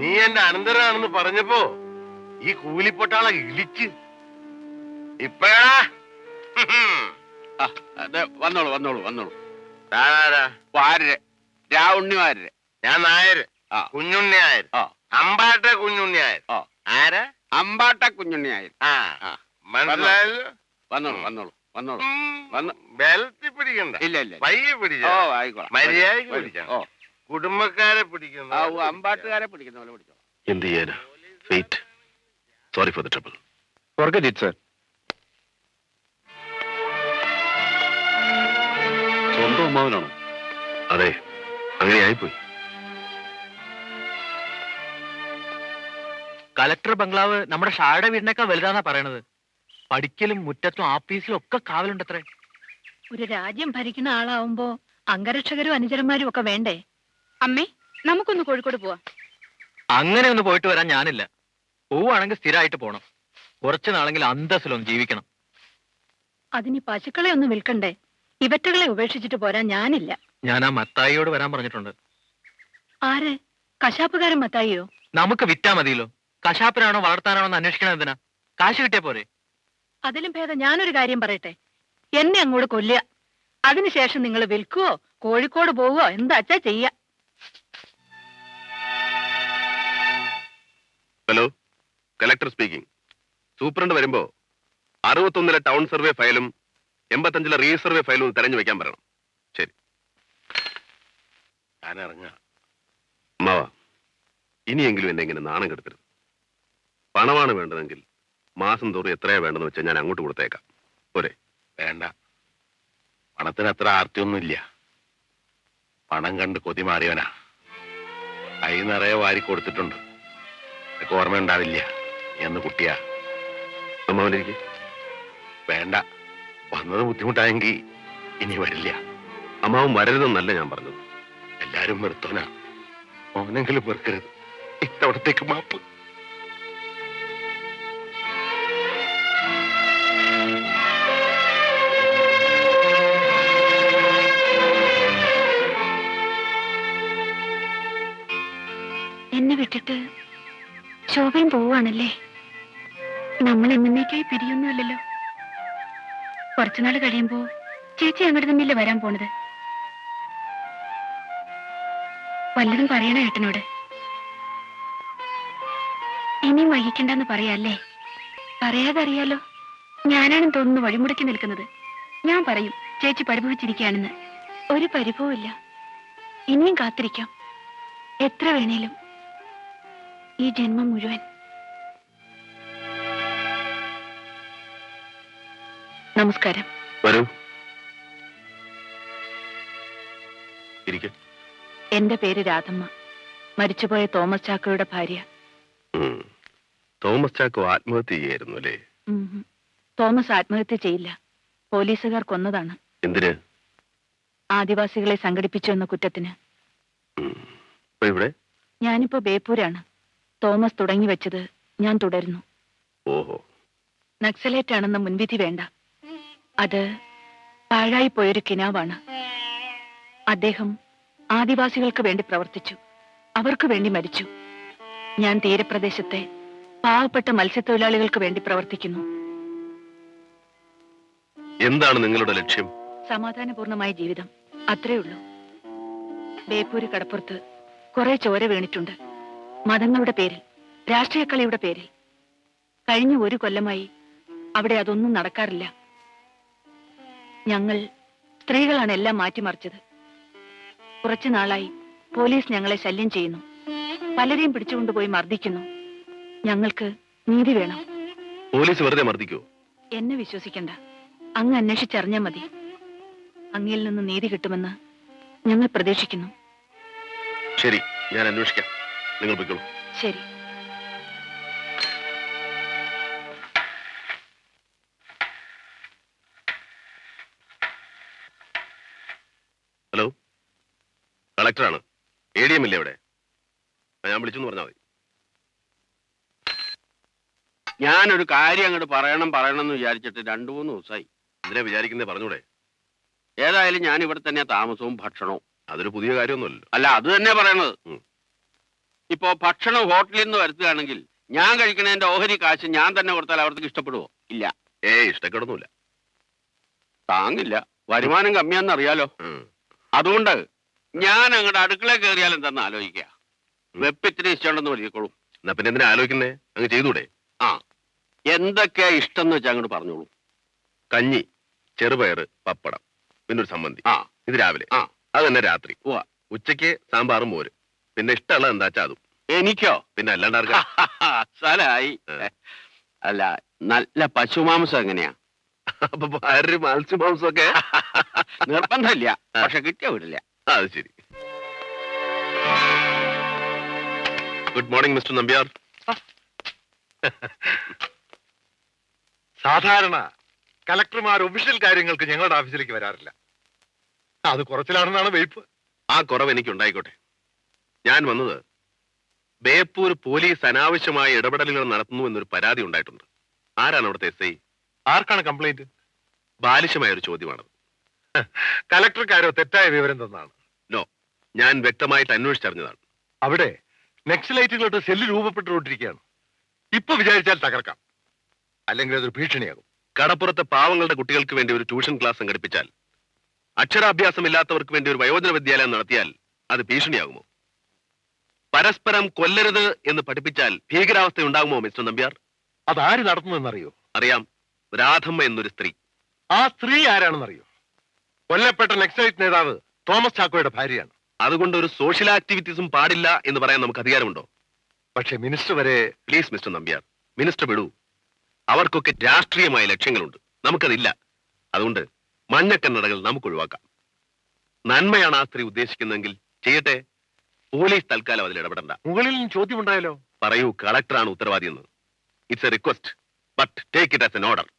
നീ എന്റെ അനന്തരാണെന്ന് പറഞ്ഞപ്പോ ഈ കൂലിപ്പൊട്ടാളെ ഇടിച്ച് ഇപ്പഴാ? വന്നോളൂ വന്നോളൂ വന്നോളൂ. രാവുണ്ണി വാരരെ ഞാൻ നായർ കുഞ്ഞുണ്ണി ആയർ അമ്പാട്ട കുഞ്ഞുണ്ണി ആയർ ആരാ? അമ്പാട്ട കുഞ്ഞുണ്ണി ആയർ മനസ്സിലായല്ലോ? വന്നോളൂ വന്നോളൂ വന്നോളൂ. വന്ന്. ബെൽറ്റ് പിടിക്കണ്ട. ഇല്ല ഇല്ല. പയ്യെ പിടിച്ചോ ആയിക്കോളാം. ആയിക്കോളാം പിടിച്ചോ. പിടിക്കുന്നു കുടുംബക്കാരെ ആ അമ്പാട്ടുകാരെ പിടിക്കുന്ന പോലെ പിടിച്ചോ. എന്ത് ചെയ്യാനാ? Wait sorry for the trouble forget it sir. സ്വന്തം അമ്മാവനാണോ? അതെ. അങ്ങനെ ആയിപ്പോയി കലക്ടർ ബംഗ്ലാവ് നമ്മുടെ ഷായുടെ വീടിനേക്കാൾ വലുതാന്നാ പറയണത്. പഠിക്കലും മുറ്റത്തും ആഫീസിലും ഒക്കെ കാവലുണ്ടത്രേ. ഒരു രാജ്യം ഭരിക്കുന്ന ആളാവുമ്പോ അംഗരക്ഷകരും അനുചരന്മാരും ഒക്കെ വേണ്ടേ? അമ്മേ നമുക്കൊന്ന് കോഴിക്കോട് പോവാം. അങ്ങനെ ഒന്ന് പോയിട്ട് വരാൻ ഞാനില്ല. പോവാണെങ്കിൽ സ്ഥിരമായിട്ട് പോണം. കുറച്ചു നാളെങ്കിൽ അന്തസ്സിലൊന്ന് ജീവിക്കണം. അതിന് പശുക്കളെ ഒന്ന് വിൽക്കണ്ടേ? ഇവറ്റകളെ ഉപേക്ഷിച്ചിട്ട് പോരാൻ ഞാനില്ല. ഞാൻ ആ മത്തായിയോട് വരാൻ പറഞ്ഞിട്ടുണ്ട്. ആര്? കശാപ്പുകാരൻ മത്തായിയോ? നമുക്ക് വിറ്റാ മതിയല്ലോ. കശാപ്പിനാണോ വളർത്താനാണോ എന്ന് അന്വേഷിക്കണം എന്തിനാ? കാശ് കിട്ടിയ പോരെ? അതിലും ഭേദം ഞാനൊരു കാര്യം പറയട്ടെ. എന്നെ അങ്ങോട്ട് കൊല്ലുക. അതിനുശേഷം നിങ്ങൾ വിൽക്കുവോ? കോഴിക്കോട് പോവുകയോ എന്താച്ചാ ചെയ്യ? ഹലോ കലക്ടർ സ്പീക്കിംഗ് സൂപ്രണ്ട് വരുമ്പോ അറുപത്തൊന്നിലെ ടൗൺ സർവേ ഫയലും എൺപത്തഞ്ചിലെ റീസർവേ ഫയലും ഒന്ന് തെരഞ്ഞു വെക്കാൻ പറയണം. ശരി. ഞാൻ ഇറങ്ങാം അമ്മാവ ഇനിയെങ്കിലും എന്നെ ഇങ്ങനെ നാണം കെടുത്തരുത്. പണമാണ് വേണ്ടതെങ്കിൽ മാസം തോറും എത്രയാ വേണ്ടെന്ന് വെച്ചാൽ ഞാൻ അങ്ങോട്ട് കൊടുത്തേക്കാം. പോരെ. വേണ്ട. പണത്തിന് അത്ര ആർത്തിയൊന്നുമില്ല പണം കണ്ട് കൊതി മാറിയവനാ. കൈ നിറയെ വാരി കൊടുത്തിട്ടുണ്ട്. എനിക്ക് ഓർമ്മയുണ്ടാവില്ല നീ അന്ന് കുട്ടിയാ. അമ്മാവനിരിക്കെ വേണ്ട. വന്നത് ബുദ്ധിമുട്ടായെങ്കിൽ ഇനി വരില്ല. അമ്മാവൻ വരരുതെന്നല്ല ഞാൻ പറഞ്ഞത്. എല്ലാരും വെറുത്തോനാ. മോനെങ്കിലും വെറുക്കരുത്. ഇത്തവണത്തേക്ക് മാപ്പ്. പോവാണല്ലേ നമ്മൾ എന്നേക്കായി പിരിയൊന്നുമില്ലല്ലോ. കുറച്ചുനാൾ കഴിയുമ്പോ ചേച്ചി അങ്ങോട്ട് തന്നെയല്ലേ വരാൻ പോണത്? വല്ലതും പറയണ ഏട്ടനോട്? ഇനിയും വൈകിക്കണ്ടെന്ന് പറയാല്ലേ? പറയാതെ അറിയാലോ ഞാനാണെന്ന് തോന്നുന്നു വഴിമുടക്കി നിൽക്കുന്നത്. ഞാൻ പറയും ചേച്ചി പരിഭവിച്ചിരിക്കുകയാണെന്ന്. ഒരു പരിഭവമില്ല ഇനിയും കാത്തിരിക്കാം. എത്ര വേണേലും. ഈ ജന്മം മുഴുവൻ. നമസ്കാരം. വരൂ. എന്റെ പേര് രാധമ്മ. മരിച്ചുപോയ തോമസ് ചാക്കോയുടെ ഭാര്യ. തോമസ് ചാക്കോ ആത്മഹത്യ ചെയ്യായിരുന്നു അല്ലേ? തോമസ് ആത്മഹത്യ ചെയ്യില്ല. പോലീസുകാർ കൊന്നതാണ്. എന്തിന്? ആദിവാസികളെ സംഘടിപ്പിച്ചു എന്ന കുറ്റത്തിന്. ഇവിടെ ഞാനിപ്പോ ബേപ്പൂരാണ്. തോമസ് തുടങ്ങി വെച്ചത് ഞാൻ തുടരുന്നു. ഓഹോ. നക്സലേറ്റ് ആണെന്ന മുൻവിധി വേണ്ട. അത് പാഴായി പോയൊരു കിനാവാണ്. അദ്ദേഹം ആദിവാസികൾക്ക് വേണ്ടി പ്രവർത്തിച്ചു. അവർക്ക് വേണ്ടി മരിച്ചു. ഞാൻ തീരപ്രദേശത്തെ പാവപ്പെട്ട മത്സ്യത്തൊഴിലാളികൾക്ക് വേണ്ടി പ്രവർത്തിക്കുന്നു. എന്താണ് നിങ്ങളുടെ ലക്ഷ്യം? സമാധാനപൂർണമായ ജീവിതം. അത്രേ ഉള്ളൂ. ബേപ്പൂര് കടപ്പുറത്ത് കുറെ ചോര വീണിട്ടുണ്ട്. മതങ്ങളുടെ പേരിൽ രാഷ്ട്രീയ കളിയുടെ പേരിൽ. കഴിഞ്ഞ ഒരു കൊല്ലമായി അവിടെ അതൊന്നും നടക്കാറില്ല. ഞങ്ങൾ സ്ത്രീകളാണ് എല്ലാം മാറ്റിമറിച്ചത്. കുറച്ചു നാളായി പോലീസ് ഞങ്ങളെ ശല്യം ചെയ്യുന്നു. പലരെയും പിടിച്ചുകൊണ്ടുപോയി മർദ്ദിക്കുന്നു. ഞങ്ങൾക്ക് നീതി വേണം. പോലീസ് വെറുതെ മർദ്ദിക്കോ? എന്നെ വിശ്വസിക്കണ്ട. അങ്ങ് അന്വേഷിച്ചറിഞ്ഞാ മതി. അങ്ങയിൽ നിന്ന് നീതി കിട്ടുമെന്ന് ഞങ്ങൾ പ്രതീക്ഷിക്കുന്നു. ശരി ഞാൻ അന്വേഷിക്കാം. നിങ്ങൾ പോയിക്കോളൂ. ശരി. കളക്ടറാണ്. എ ഡി എം ഇല്ലേ അവിടെ? ഞാൻ വിളിച്ചു പറഞ്ഞാൽ മതി. ഞാനൊരു കാര്യം അങ്ങോട്ട് പറയണം പറയണം എന്ന് വിചാരിച്ചിട്ട് രണ്ടു മൂന്ന് ദിവസമായി ഇതിനെ വിചാരിക്കുന്നേ? പറഞ്ഞൂടെ. ഏതായാലും ഞാൻ ഇവിടെ തന്നെ താമസവും ഭക്ഷണവും. അതൊരു പുതിയ കാര്യമൊന്നുമല്ലോ അല്ല അത് തന്നെ പറയണത്. ഇപ്പോ ഭക്ഷണം ഹോട്ടലിൽ നിന്ന് വരുത്തുകയാണെങ്കിൽ ഞാൻ കഴിക്കണതിന്റെ ഓഹരി കാശ് ഞാൻ തന്നെ കൊടുത്താൽ അവർക്ക് ഇഷ്ടപ്പെടുവോ? ഇല്ല. ഏ ഇഷ്ടപ്പെടുന്നില്ല താങ്ങില്ല. വരുമാനം കമ്മിയാന്നറിയാലോ. അതുകൊണ്ട് ഞാൻ അങ്ങോട്ട് അടുക്കള കയറിയാൽ എന്താന്ന് ആലോചിക്കുക. വെപ്പ് ഇത്തിരി ഇഷ്ടമുണ്ടെന്ന് പറഞ്ഞോളൂ എന്നാ പിന്നെ എന്തിനാ ആലോചിക്കുന്നേ? അങ്ങ് ചെയ്തൂടെ? ആ. എന്തൊക്കെയാ ഇഷ്ടം എന്ന് വെച്ചാൽ അങ്ങോട്ട് പറഞ്ഞോളൂ. കഞ്ഞി ചെറുപയറ് പപ്പടം പിന്നെ ഒരു സമ്മന്തി ആ. ഇത് രാവിലെ. ആ. അത് തന്നെ രാത്രി. ഉച്ചയ്ക്ക് സാമ്പാറും മോര്. പിന്നെ ഇഷ്ടമുള്ളത് എന്താ വെച്ചാ അതും. എനിക്കോ? പിന്നെ അല്ലാണ്ട് സ്ഥലായി അല്ല നല്ല പശുമാംസം എങ്ങനെയാ? അപ്പൊ ഭാര്യ മത്സ്യമാംസം ഒക്കെ നിർബന്ധമില്ല പക്ഷെ കിട്ടിയ വിടില്ല. അത് ശരി. ഗുഡ് മോർണിംഗ് മിസ്റ്റർ നമ്പ്യാർ സാധാരണ കലക്ടർമാർ ഒഫീഷ്യൽ കാര്യങ്ങൾക്ക് ഞങ്ങളുടെ ഓഫീസിലേക്ക് വരാറില്ല. അത് കുറച്ചിലാണെന്നാണ് വെയ്പ്പ്. ആ കുറവ് എനിക്ക് ഉണ്ടായിക്കോട്ടെ. ഞാൻ വന്നത് ബേപ്പൂർ പോലീസ് അനാവശ്യമായ ഇടപെടലുകൾ നടത്തുന്നു എന്നൊരു പരാതി ഉണ്ടായിട്ടുണ്ട്. ആരാണ് അവിടുത്തെ എസ് ഐ ആർക്കാണ് കംപ്ലൈന്റ് ബാലിശമായ ഒരു ചോദ്യമാണത്. കലക്ടർക്കാരോ തെറ്റായ വിവരം തന്നാണ്? നോ ഞാൻ വ്യക്തമായിട്ട് അന്വേഷിച്ചറിഞ്ഞതാണ്. അവിടെ നെക്സലൈറ്റുകളുടെ സെല്ല് രൂപപ്പെട്ടുകൊണ്ടിരിക്കുകയാണ്. ഇപ്പൊ വിചാരിച്ചാൽ തകർക്കാം. അല്ലെങ്കിൽ അതൊരു ഭീഷണിയാകും. കടപ്പുറത്തെ പാവങ്ങളുടെ കുട്ടികൾക്ക് വേണ്ടി ഒരു ട്യൂഷൻ ക്ലാസ് സംഘടിപ്പിച്ചാൽ അക്ഷരാഭ്യാസമില്ലാത്തവർക്ക് വേണ്ടി ഒരു വയോജന വിദ്യാലയം നടത്തിയാൽ അത് ഭീഷണിയാകുമോ? പരസ്പരം കൊല്ലരുത് എന്ന് പഠിപ്പിച്ചാൽ ഭീകരാവസ്ഥ ഉണ്ടാകുമോ മിസ്റ്റർ നമ്പ്യാർ? അതാര് നടത്തുന്നതെന്നറിയോ? അറിയാം രാധമ്മ എന്നൊരു സ്ത്രീ. ആ സ്ത്രീ ആരാണെന്നറിയോ? കൊല്ലപ്പെട്ട നെക്സൈറ്റ് നേതാവ് തോമസ് ചാക്കോയുടെ ഭാര്യയാണ്. അതുകൊണ്ട് ഒരു സോഷ്യൽ ആക്ടിവിറ്റീസും പാടില്ല എന്ന് പറയാൻ നമുക്ക് അധികാരമുണ്ടോ? പക്ഷെ മിനിസ്റ്റർ വരെ പ്ലീസ് മിസ്റ്റർ നമ്പ്യാർ. മിനിസ്റ്റർ വിടൂ. അവർക്കൊക്കെ രാഷ്ട്രീയമായ ലക്ഷ്യങ്ങളുണ്ട്. നമുക്കതില്ല. അതുകൊണ്ട് മഞ്ഞക്കണ്ണടകൾ നമുക്ക് ഒഴിവാക്കാം. നന്മയാണ് ആ സ്ത്രീ ഉദ്ദേശിക്കുന്നതെങ്കിൽ ചെയ്യട്ടെ. പോലീസ് തൽക്കാലം അതിൽ ഇടപെടണ്ട. മുകളിൽ ചോദ്യം ഉണ്ടായാലോ? പറയൂ കളക്ടറാണ് ഉത്തരവാദിയെന്ന്. It's a request but take it as an order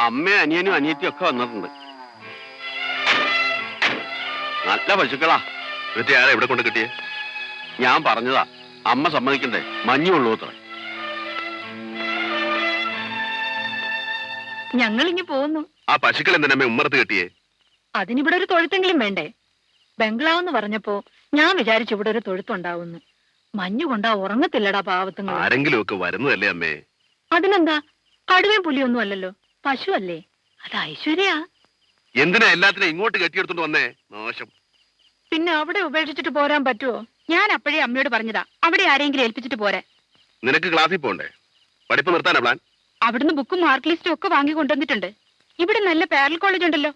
അമ്മയും അനിയനും അനിയത്തിയും ഒക്കെ വന്നിട്ടുണ്ട്. നല്ല പശുക്കളാ. എന്നിട്ട് ആരാ ഇവിടെ കൊണ്ട് കിട്ടിയേ? ഞാൻ പറഞ്ഞതാ. അമ്മ സമ്മതിക്കണ്ടേ? മഞ്ഞുള്ളൂ അത്ര. ഞങ്ങൾ ഇനി പോകുന്നു. ആ പശുക്കൾ എന്തിനമ്മ ഉമ്മറത്ത് കെട്ടിയേ? അതിനിവിടെ ഒരു തൊഴുത്തെങ്കിലും വേണ്ടേ? ബംഗ്ലാവെന്ന് പറഞ്ഞപ്പോ ഞാൻ വിചാരിച്ചു ഇവിടെ ഒരു തൊഴുത്തുണ്ടാവുന്നു. മഞ്ഞു കൊണ്ടാ ഉറങ്ങത്തില്ലടാ പാവത്തുങ്ങൾ ആരെങ്കിലും ഒക്കെ വരുന്നതല്ലേ അമ്മേ? അതിനെന്താ? കടുവയും പുലിയൊന്നും അല്ലല്ലോ. പശു അല്ലേ അത് ഐശ്വര്യ. എന്തിനാ എല്ലാത്തിനും ഇങ്ങോട്ട് കെട്ടിയെടുത്തോണ്ട് വന്നേ? നാശം. പിന്നെ അവിടെ ഉപേക്ഷിച്ചിട്ട് പോരാൻ പറ്റുമോ ഞാൻ അപ്പോഴേ അമ്മയോട് പറഞ്ഞതാ. അവിടെ ആരെങ്കിലും ഏൽപ്പിച്ചിട്ട് പോരെ. നിനക്ക് ക്ലാസ്സിൽ പോണ്ടേ? പഠിപ്പ് നിർത്താനാ പ്ലാൻ? അവിടുന്ന് ബുക്കും മാർക്ക് ലിസ്റ്റും ഒക്കെ വാങ്ങി കൊണ്ടുവന്നിട്ടുണ്ട്. ഇവിടെ നല്ല പാരൽ കോളേജ് ഉണ്ടല്ലോ.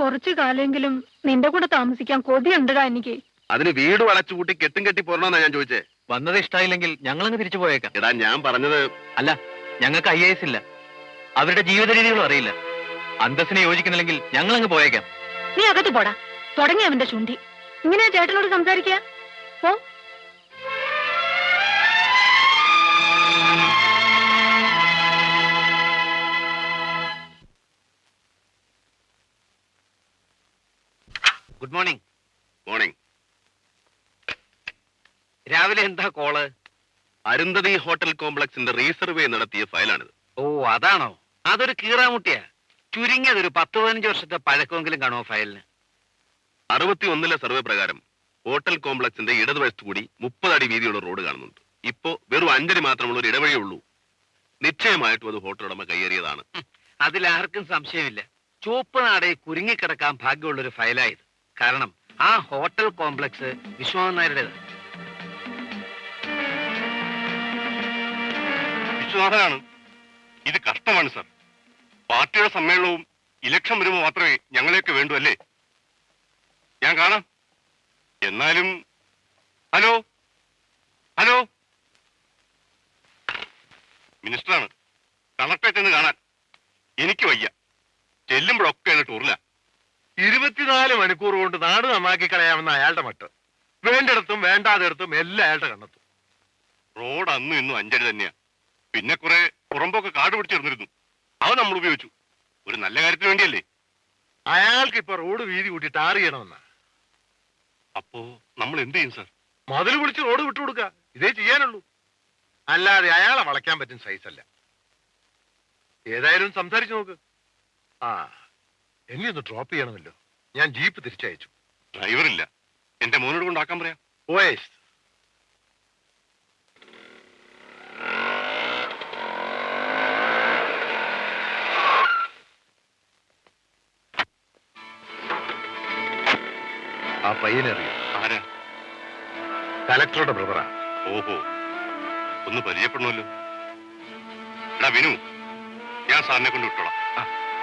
കുറച്ചു കാലെങ്കിലും നിന്റെ കൂടെ താമസിക്കാൻ കൊതിയുണ്ടടാ എനിക്ക്. അതിന് വീട് വളച്ചു കൂട്ടി കെട്ടും കെട്ടി പോരണമെന്നാ ഞാൻ ചോദിച്ചേ. വന്നത് ഇഷ്ടമായില്ലെങ്കിൽ ഞങ്ങളങ്ങ് തിരിച്ചു പോയേക്കാം. എടാ ഞാൻ പറഞ്ഞത് അല്ല ഞങ്ങൾക്ക് ഐ എസ് ഇല്ല. അവരുടെ ജീവിത രീതികളും അറിയില്ല. അന്തസ്സിനെ യോജിക്കുന്നില്ലെങ്കിൽ ഞങ്ങൾ അങ്ങ് പോയേക്കാം. നീ അകത്ത് പോടാ. തുടങ്ങി അവന്റെ ചുണ്ടി ഇങ്ങനെയാ ചേട്ടനോട് സംസാരിക്കുക? പോ. എന്താ കോൾ? അരുന്ധതി ഹോട്ടൽ കോംപ്ലക്സിന്റെ റീസർവേ നടത്തിയ ഫയലാണിത്. ഓ അതാണോ? അതൊരു കീറാമുട്ടിയാ. ചുരുങ്ങിയത് ഒരു പത്ത് പതിനഞ്ച് വർഷത്തെ പഴക്കമെങ്കിലും കാണുമോ ഫയലിന്? അറുപത്തി ഒന്നിലെ സർവേ പ്രകാരം ഹോട്ടൽ കോംപ്ലക്സിന്റെ ഇടതുവശത്ത് കൂടി മുപ്പത് അടി വീതിയുള്ള റോഡ് കാണുന്നുണ്ട്. ഇപ്പോ വെറും അഞ്ചടി മാത്രമുള്ള ഒരു ഇടവഴിയേ ഉള്ളൂ. നിശ്ചയമായിട്ടും അത് ഹോട്ടൽ ഉടമ കയ്യേറിയതാണ് അതിലാർക്കും സംശയമില്ല. ചുവപ്പ് നാടെ കുരുങ്ങിക്കിടക്കാൻ ഭാഗ്യമുള്ളൊരു ഫയലായത് കാരണം ആ ഹോട്ടൽ കോംപ്ലക്സ് നായരുടേത് വിശ്വനാഥനാണ് ഇത് കഷ്ടമാണ് സർ. പാർട്ടിയുടെ സമ്മേളനവും ഇലക്ഷൻ വരുമ്പോൾ മാത്രമേ ഞങ്ങളെയൊക്കെ വേണ്ടൂ അല്ലേ? ഞാൻ കാണാം. എന്നാലും ഹലോ? ഹലോ? മിനിസ്റ്ററാണ്. കളക്ടറേറ്റ് എന്ന് കാണാൻ. എനിക്ക് വയ്യ. ചെല്ലുമ്പോഴൊക്കെ എന്നെ ടൂറില്ല ഇരുപത്തിനാല് മണിക്കൂർ കൊണ്ട് നാട് നന്നാക്കി കളയാമെന്ന അയാളുടെ മട്ട്. വേണ്ടിടത്തും വേണ്ടാതിടത്തും എല്ലാം അയാളുടെ കണ്ടെത്തും റോഡ് അന്നും ഇന്നും അഞ്ചടി തന്നെയാ. പിന്നെ കുറെ പുറമ്പൊക്കെ കാട് പിടിച്ചിരുന്നിരുന്നു അവൻ നമ്മൾ ഉപയോഗിച്ചു. ഒരു നല്ല കാര്യത്തിന് വേണ്ടിയല്ലേ? അയാൾക്ക് ഇപ്പൊ റോഡ് വീതി കൂട്ടി ടാർ ചെയ്യണമെന്നാ? അപ്പോ നമ്മൾ എന്ത് ചെയ്യും സാർ? മതിൽ പിടിച്ച് റോഡ് വിട്ടുകൊടുക്ക ഇതേ ചെയ്യാനുള്ളൂ. അല്ലാതെ അയാളെ വളയ്ക്കാൻ പറ്റും സൈസല്ല ഏതായാലും സംസാരിച്ചു നോക്ക്. ആ എന്നെ ഒന്ന് ഡ്രോപ്പ് ചെയ്യണമല്ലോ. ഞാൻ ജീപ്പ് തിരിച്ചയച്ചു. ഡ്രൈവർ ഇല്ല. എന്റെ മോനോട് കൊണ്ടാക്കാൻ പറയാം. ഓയസ് ആ പയ്യനറിയാം? ആരാ? കലക്ടറുടെ ബ്രദറാ. ഓഹോ ഒന്ന് പരിചയപ്പെടണമല്ലോ. എടാ വിനു ഞാൻ സാറിനെ കൊണ്ട് വിട്ടോളാം.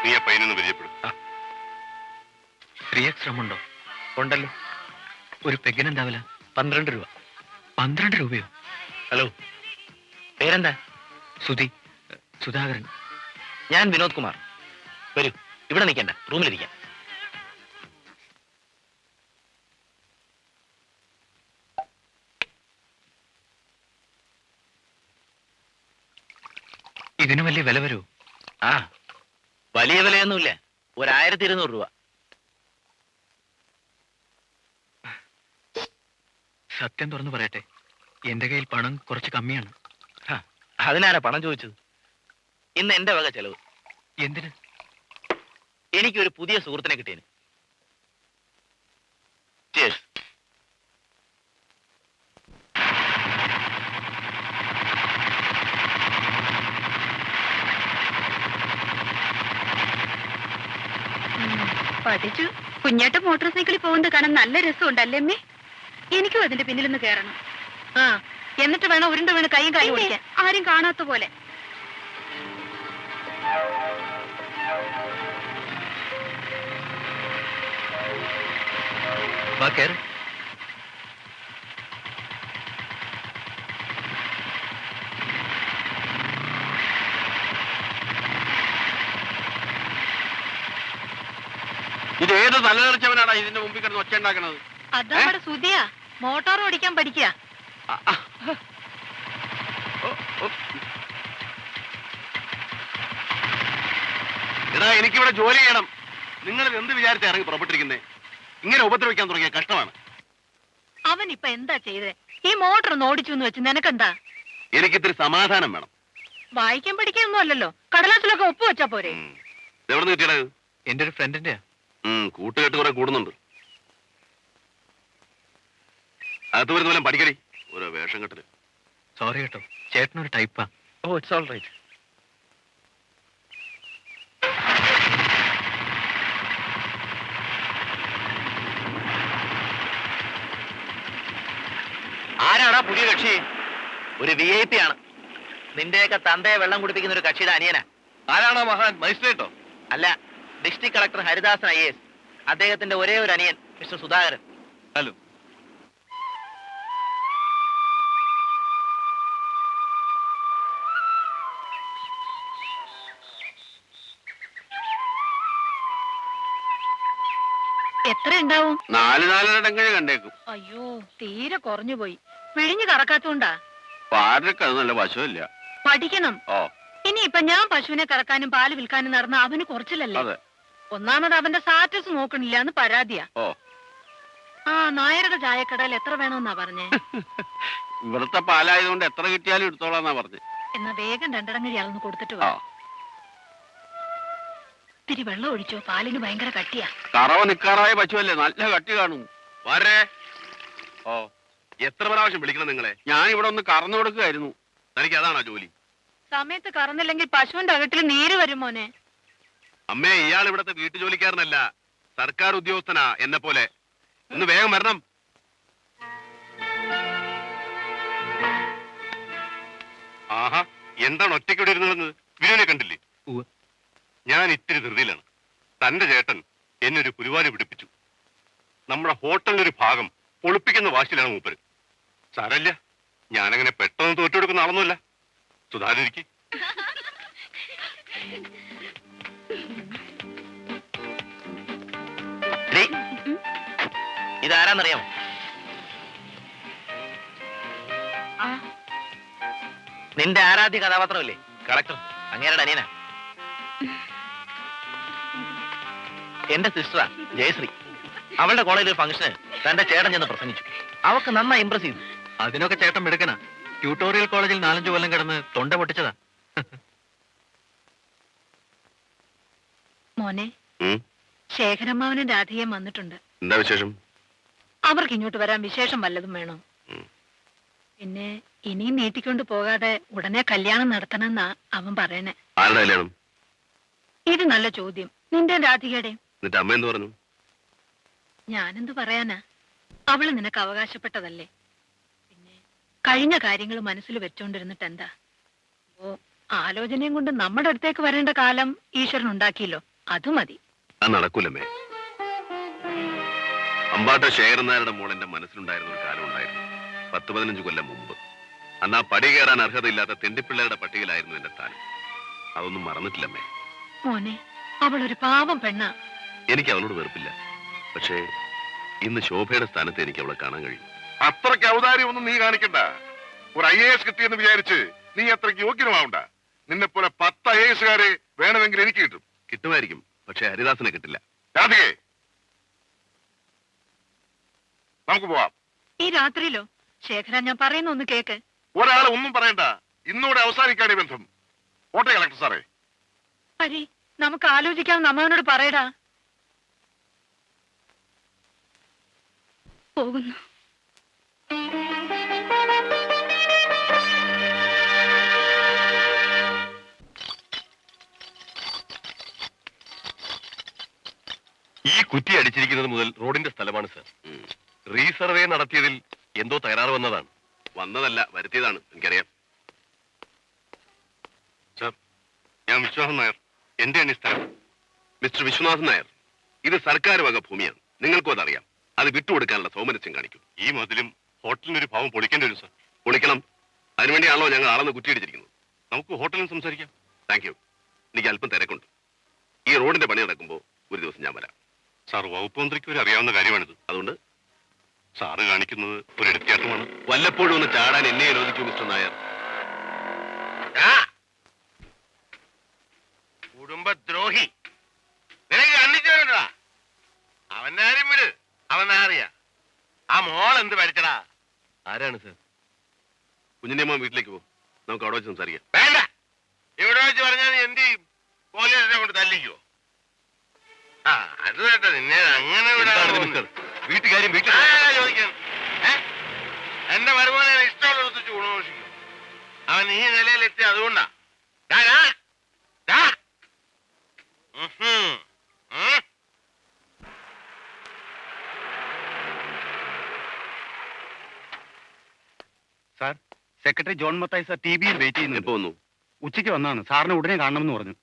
നീ ആ പയ്യനൊന്ന് പരിചയപ്പെടും. ഉണ്ടോ ഉണ്ടല്ലോ. ഒരു പെഗ്ഗിനെന്താവില്ല പന്ത്രണ്ട് രൂപ. പന്ത്രണ്ട് രൂപയോ? ഹലോ പേരെന്താ? സുധി സുധാകരൻ. ഞാൻ വിനോദ് കുമാർ. വരൂ ഇവിടെ നിൽക്കണ്ട. റൂമിലിരിക്കാം. വില വരൂ. ആ വലിയ വിലയൊന്നുമില്ല. ഒരായിരത്തി ഇരുന്നൂറ് രൂപ. സത്യം തുറന്നു പറയട്ടെ. എന്റെ കയ്യിൽ പണം കുറച്ച് കമ്മിയാണ്. അതിനാരാ പണം ചോദിച്ചത്? ഇന്ന് എന്റെ വക ചെലവ്. എന്തിന്? എനിക്കൊരു പുതിയ സുഹൃത്തിനെ കിട്ടിയന്. പഠിച്ചു കുഞ്ഞേട്ട മോട്ടോർ സൈക്കിളിൽ പോകുന്നത് കാണാൻ നല്ല രസമുണ്ടല്ലേ അമ്മേ? എനിക്കും അതിന്റെ പിന്നിലൊന്ന് കയറണം ആ എന്നിട്ട് വേണം ഉരുണ്ട് വീണ് കൈയും കാലും പിന്നെ, ഓടിക്കാൻ ആരും കാണാത്ത പോലെ. കേറ് ഇത് ഏത് തലതെറിച്ചവനാണ് ഇതിന്റെ മുമ്പിൽ കിടന്ന് ഒച്ച ഉണ്ടാക്കണത്? അതവിടെ സുതിയാ മോട്ടോർ ഓടിക്കാൻ പഠിക്കുക എടാ എനിക്കിവിടെ ജോലി ചെയ്യണം. നിങ്ങൾ എന്ത് വിചാരിച്ചാ ഇറങ്ങി പുറപ്പെട്ടിരിക്കുന്നേ? ഇങ്ങനെ ഉപദ്രവിക്കാൻ തുടങ്ങിയ കഷ്ടമാണ്. അവൻ ഇപ്പൊ എന്താ ചെയ്തേ? ഈ മോട്ടർ ഒന്ന് ഓടിച്ചു എന്ന് വെച്ച് നിനക്കെന്താ? എനിക്കിത്തിരി സമാധാനം വേണം. വായിക്കാൻ പഠിക്കാനൊന്നും അല്ലല്ലോ. കടലാസിലൊക്കെ ഒപ്പ് വെച്ചാ പോരെ. എവിടെ നിന്ന് കിട്ടിയത്? എന്റെ ഒരു ഫ്രണ്ടിന്റെയാ കൂട്ടുകെട്ട് കുറെ കൂടുന്നുണ്ട്. അത് വരുന്ന പോലെ പഠിക്കടി. ഓരോ വേഷം കെട്ടൽ. സോറി കേട്ടോ ചേട്ടനൊരു ടൈപ്പാ ഓ ഇറ്റ്സ് ഓൾ റൈറ്റ് ആരാടാ പുതിയ കക്ഷി? ഒരു വി ഐ പി ആണ്. നിന്റെയൊക്കെ തന്തയെ വെള്ളം കുടിപ്പിക്കുന്ന ഒരു കക്ഷിയുടെ അനിയനാ. ആരാണോ മഹാൻ? മജിസ്ട്രേറ്റോ? അല്ല district collector Haridasan I S. അദ്ദേഹത്തിന്റെ ഒരേ ഒരു അനിയൻ മിസ്റ്റർ സുധാകരൻ. ഹലോ. എത്ര ഉണ്ടാവും നാല് നാലര കണ്ടേക്കും. അയ്യോ തീരെ കുറഞ്ഞു പോയി പിഴിഞ്ഞു കറക്കാത്തോണ്ടാ? പാരക്ക് അത് നല്ല വശമില്ല. പഠിക്കണം. ഓ. ഇനിയിപ്പൊ ഞാൻ പശുവിനെ കറക്കാനും പാൽ വിൽക്കാനും നടന്ന അവന് കുറച്ചില്ലല്ലേ? അതെ. ഒന്നാമത് അവന്റെ സ്റ്റാറ്റസ് നോക്കണില്ല എന്ന് പരാതിയാ. ഓ. ആ നായരുടെ ചായക്കടയിൽ എത്ര വേണമെന്നാ പറഞ്ഞേ? ഇവിടുത്തെ പാലായതുകൊണ്ട് എത്ര കിട്ടിയാലും എടുത്തോളാന്നാ പറഞ്ഞു. എന്നാ വേഗം രണ്ടിടങ്ങഴി അളന്ന് കൊടുത്തിട്ട് വാ. ഇത്തിരി വെള്ളം ഒഴിച്ചോ പാലിന് ഭയങ്കര കട്ടിയാ. കറവ നിക്കാറായ പശുവല്ലേ നല്ല കട്ടി കാണും. വരേ. ഓ എത്ര പ്രാവശ്യം വിളിക്കണം നിങ്ങളെ? ഞാൻ ഇവിടെ ഒന്ന് കറന്നു കൊടുക്കുകയായിരുന്നു. തനിക്ക് അതാണോ ജോലി? സമയത്ത് കറന്നില്ലെങ്കിൽ പശുവിന്റെ അകട്ടിൽ നീര് വരും മോനെ. അമ്മേ ഇയാൾ ഇവിടത്തെ വീട്ടു ജോലിക്കാരനല്ല. സർക്കാർ ഉദ്യോഗസ്ഥനാ എന്നെ പോലെ. ഒന്ന് വേഗം വരണം. ആഹാ എന്താണ് ഒറ്റയ്ക്ക് ഇവിടെ ഇരുന്നത് വിനുവിനെ കണ്ടില്ലേ? ഞാൻ ഇത്തിരി ധൃതിയിലാണ്. തന്റെ ചേട്ടൻ എന്നെ ഒരു പിടിപ്പിച്ചു. നമ്മുടെ ഹോട്ടലിന്റെ ഒരു ഭാഗം പൊളിപ്പിക്കുന്ന വാശിയിലാണ് മൂപ്പര്. സാരല്ല ഞാനങ്ങനെ പെട്ടെന്ന് തോറ്റെടുക്കുന്ന ആളൊന്നുമല്ല. സുധാരിക്ക് ഇതാരാന്നറിയാമോ? നിന്റെ ആരാധ്യ കഥാപാത്രമല്ലേ? കളക്ടർ അങ്ങേരുടെ അനിയന. എന്റെ സിസ്റ്ററാ ജയശ്രീ. അവളുടെ കോളേജിൽ ഒരു ഫംഗ്ഷന് തന്റെ ചേട്ടൻ ചെന്ന് പ്രസംഗിച്ചു. അവക്ക് നന്നായി ഇംപ്രസ് ചെയ്തു. അതിനൊക്കെ ചേട്ടൻ എടുക്കണ ട്യൂട്ടോറിയൽ കോളേജിൽ നാലഞ്ചു കൊല്ലം കിടന്ന് തൊണ്ട പൊട്ടിച്ചതാ. മോനെ? ശേഖരമ്മാവനും രാധയും വന്നിട്ടുണ്ട്. എന്താ വിശേഷം? അവർക്ക് ഇങ്ങോട്ട് വരാൻ വിശേഷം വല്ലതും വേണം? പിന്നെ ഇനിയും നീട്ടിക്കൊണ്ട് പോകാതെ ഉടനെ കല്യാണം നടത്തണമെന്നാ അവൻ പറയണേ. ആരുടെ കല്യാണം? ഇത് നല്ല ചോദ്യം. നിന്റെ രാധികയുടെ എന്നിട്ട് അമ്മ എന്ത് പറഞ്ഞു? ഞാനെന്ത് പറയാനാ? അവൾ നിനക്ക് അവകാശപ്പെട്ടതല്ലേ? പിന്നെ കഴിഞ്ഞ കാര്യങ്ങൾ മനസ്സിൽ വെച്ചോണ്ടിരുന്നിട്ട് എന്താ? ഓ ആലോചനയും കൊണ്ട് നമ്മുടെ അടുത്തേക്ക് വരേണ്ട കാലം ഈശ്വരൻ ഉണ്ടാക്കിയല്ലോ. അത് മതി. നടക്കൂലമേ നടക്കൂലമ്മേ. അമ്പാട്ട ശേഖരനായരുടെ മോൾ എന്റെ മനസ്സിലുണ്ടായിരുന്ന ഒരു കാലം ഉണ്ടായിരുന്നു. പത്ത് പതിനഞ്ച് കൊല്ലം മുമ്പ്. അന്ന് ആ പടി കയറാൻ അർഹതയില്ലാത്ത തെണ്ടിപ്പിള്ളയുടെ പട്ടികയിലായിരുന്നു എന്റെ താൻ. അതൊന്നും മറന്നിട്ടില്ലമ്മേ. മോനെ അവൾ ഒരു പാവം പെണ്ണ. എനിക്ക് അവളോട് വെറുപ്പില്ല. പക്ഷേ ഇന്ന് ശോഭയുടെ സ്ഥാനത്ത് എനിക്ക് അവളെ കാണാൻ കഴിയും. അത്രയ്ക്ക് ഔദാര്യം ഒന്നും നീ കാണിക്കണ്ട. ഒരു ഐ എ എസ് കിട്ടിയെന്ന് വിചാരിച്ച് നീ അത്രയ്ക്ക് യോഗ്യനുമാവണ്ട. നിന്നെ പോലെ പത്ത് ഐ എ എസുകാരെ വേണമെങ്കിൽ എനിക്ക് കിട്ടും. കിട്ടുമായിരിക്കും. പക്ഷെ ഹരിദാസിനെ കിട്ടില്ല. രാധികേ നമുക്ക് പോവാം. ഈ രാത്രിയിലോ? ശേഖര ഞാൻ പറയുന്ന ഒന്ന് കേക്ക്. ഒരാൾ ഒന്നും പറയണ്ട. ഇന്നോടെ അവസാനിക്കാണ് ഈ ബന്ധം. ഓട്ടെ കളക്ടർ സാറേ. ഹരി നമുക്ക് ആലോചിക്കാം അമ്മവനോട് പറയടാ. പോകുന്നു. ഈ കുറ്റി അടിച്ചിരിക്കുന്നത് മുതൽ റോഡിന്റെ സ്ഥലമാണ് സർ. റീസർവേ നടത്തിയതിൽ എന്തോ തകരാറ് വന്നതാണ്. വന്നതല്ല വരുത്തിയതാണ് എനിക്കറിയാം. സർ ഞാൻ വിശ്വാസ നായർ എന്റെ ഈ സ്ഥലം മിസ്റ്റർ വിശ്വനാഥൻ നായർ. ഇത് സർക്കാർ വക ഭൂമിയാണ്. നിങ്ങൾക്കും അതറിയാം. അത് വിട്ടുകൊടുക്കാനുള്ള സൗമനസ്യം കാണിക്കും. ഈ മതിലും ഹോട്ടലിന് ഒരു ഭാവം പൊളിക്കേണ്ടി വരും സർ. പൊളിക്കണം. അതിനുവേണ്ടിയാണല്ലോ ഞങ്ങൾ ആളെന്ന് കുറ്റിയടിച്ചിരിക്കുന്നത്. നമുക്ക് ഹോട്ടലിൽ സംസാരിക്കാം. Thank you. എനിക്ക് അല്പം തിരക്കുണ്ട്. ഈ റോഡിന്റെ പണി നടക്കുമ്പോൾ ഒരു ദിവസം ഞാൻ വരാം. സാർ വകുപ്പ് മന്ത്രിക്ക് ഒരു അറിയാവുന്ന കാര്യമാണിത്. അതുകൊണ്ട് സാറ് കാണിക്കുന്നത് ഒരു വ്യത്യാസമാണ്. വല്ലപ്പോഴും ഒന്ന് ചാടാൻ എന്നെ അനുവദിക്കൂ മിസ്റ്റർ നായർ. കുടുംബദ്രോഹി. നിനക്ക് കണ്ണിച്ചോണ്ടാ അവന്റെ ആരും വിട്. അവൻ അറിയാ ആ മോൾ എന്ത് പഠിച്ചടാ? ആരാണ് സർ? കുഞ്ഞിന്റെ മോൻ വീട്ടിലേക്ക് നമുക്ക് അവിടെ വെച്ച് സംസാരിക്കാം. വേണ്ട. ഇവിടെ വെച്ച് പറഞ്ഞാൽ നീ എന്ത് ചെയ്യും? പോലീസിനെ കൊണ്ട് തല്ലിക്കോ ആ അത് കേട്ടോ നിന്നെ അങ്ങനെ മിസ്റ്റർ? വീട്ടുകാര്യം വീട്ടിൽ ചോദിക്കാൻ? എന്റെ വരുമാനം ഇഷ്ടമുള്ളത് ഗുണഘോഷിക്കും അവൻ ഈ നിലയിലെത്തി അതുകൊണ്ടാ. Sir secretary John Mathai sir T വിയിൽ വെയിറ്റ് ചെയ്യുന്നു ഉച്ചയ്ക്ക് വന്നാണ് സാറിനെ ഉടനെ കാണണമെന്ന് പറഞ്ഞു.